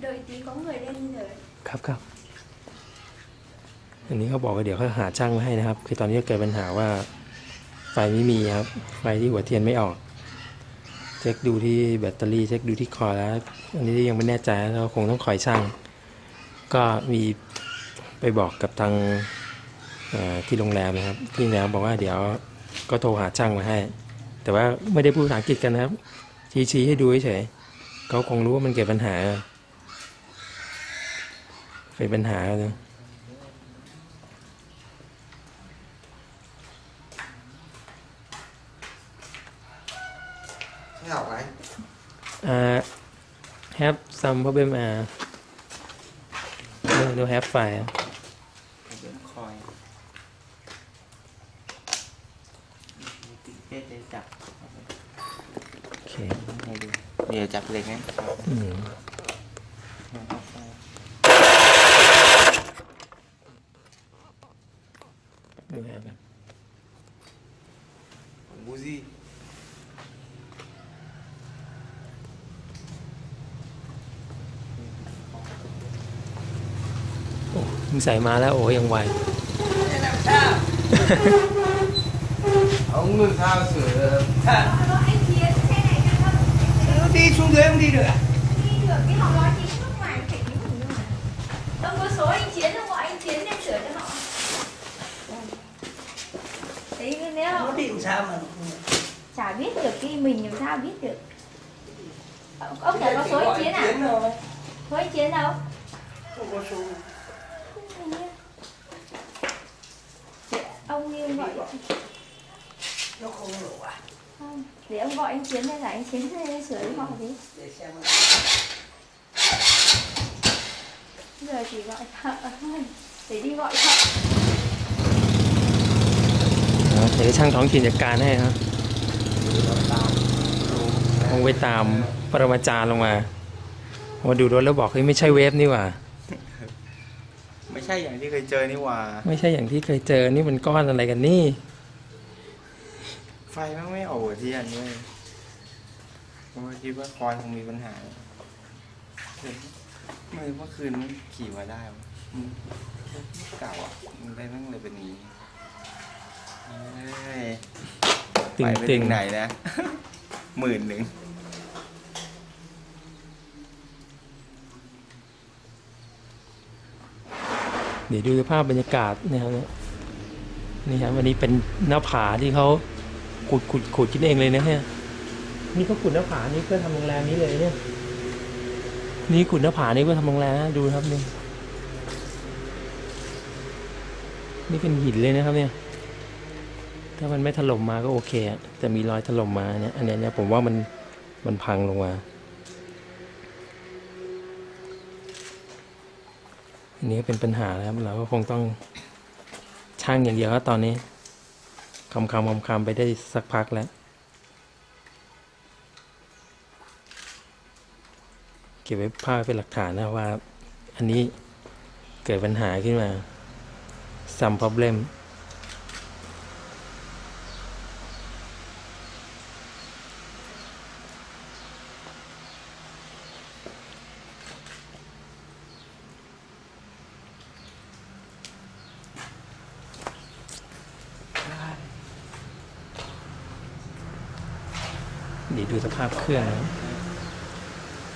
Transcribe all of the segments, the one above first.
đợi tí có người lên rồi ครับครับ อันนี้เขาบอกว่าเดี๋ยวเขาหาช่างมาให้นะครับ คือตอนนี้เกิดปัญหาว่าไฟไม่มีครับ ไฟที่หัวเทียนไม่ออก เช็คดูที่แบตเตอรี่เช็คดูที่คอแล้ว อันนี้ยังไม่แน่ใจเราคงต้องคอยช่าง ก็มีไปบอกกับทางเอ่อที่โรงแรมนะครับ ที่โรงแรมบอกว่าเดี๋ยวก็โทรหาช่างมาให้ แต่ว่าไม่ได้พูดภาษาอังกฤษกันนะครับ ชี้ให้ดูเฉยๆเขาคงรู้ว่ามันเกิดปัญหา เป็นปัญหาเลยใช่ออกไหม uh, have some problem uh, no no have fire เดี๋ยวคอยติดเป๊ะเลยจับโอเคให้ดูเดี๋ยวจับเหล็กนะอืม ดูแลแบบบูซี่โอ้มึงใส่มาแล้วโอ้ยังไว ông ngừng thao sửa Alo anh Chiến, xe này cho con đi xuống dưới không đi được à định sao mà chả biết được cái mình làm sao biết được. Ông, chả có số chiến à? chiến rồi số anh chiến đâu? Không có số. Ông đi ông gọi. Nó không nổ à? Không để ông gọi anh chiến hay là anh chiến lên sửa cho họ đi. Để xem giờ chỉ gọi thợ thôi. Để đi gọi thợ เดี๋ยวช่างท้องถิ่นจัดการให้ครับคงไปตามปรมาจารย์ลงมามาดูรถแล้วบอกเฮ้ยไม่ใช่เวฟนี่หว่า ไม่ใช่อย่างที่เคยเจอนี่หว่า ไม่ใช่อย่างที่เคยเจอนี่มันก้อนอะไรกันนี่ ไฟมันไม่ออกหัวเทียนด้วยผมก็คิดว่าคอยคงมีปัญหาไม่เมื่อคืนมันขี่มาได้วะอืมเก่าอะมันได้ตั้งเลยเป็นอย่างนี้เอ้ย ตึงไปไปตึถึงงไหนนะหมื่นหนึ่งเดี๋ยวดูสภาพบรรยากาศเนี่ยครับเนี่ยนี่ครับวันนี้เป็นหน้าผาที่เขาขุดขุดขุดกินเองเลยนะเนี่ยนี่เขาขุดหน้าผานี่เพื่อทำโรงแรมนี้เลยเนี่ยนี่ขุดหน้าผานี่เพื่อทำโรงแรมนะดูครับนี่นี่เป็นหินเลยนะครับเนี่ย ถ้ามันไม่ถล่มมาก็โอเคอะแต่มีรอยถล่มมาเนี่ยอันนี้เนี่ยผมว่ามันมันพังลงมาอันนี้เป็นปัญหาแล้วเราก็คงต้องช่างอย่างเดียวครับตอนนี้คำคำคำคำไปได้สักพักแล้วเก็บไว้ภาพเป็นหลักฐานนะว่า อันนี้เกิดปัญหาขึ้นมา some problem ดีดูสภาพเครื่อง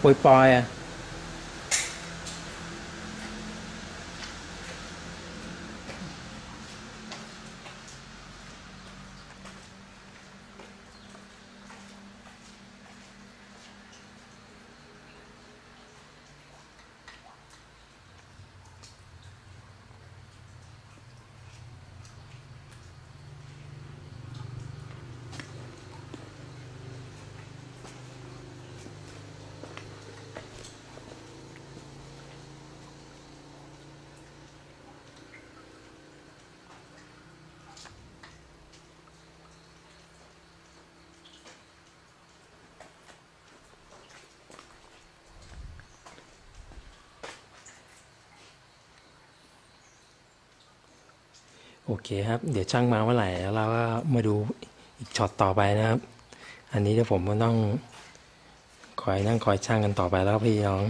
ปอยปอยๆอะ โอเคครับ เดี๋ยวช่างมาเมื่อไหร่แล้วเราก็มาดูอีกช็อตต่อไปนะครับ อันนี้เดี๋ยวผมก็ต้องคอยนั่งคอยช่างกันต่อไปแล้วพี่น้อง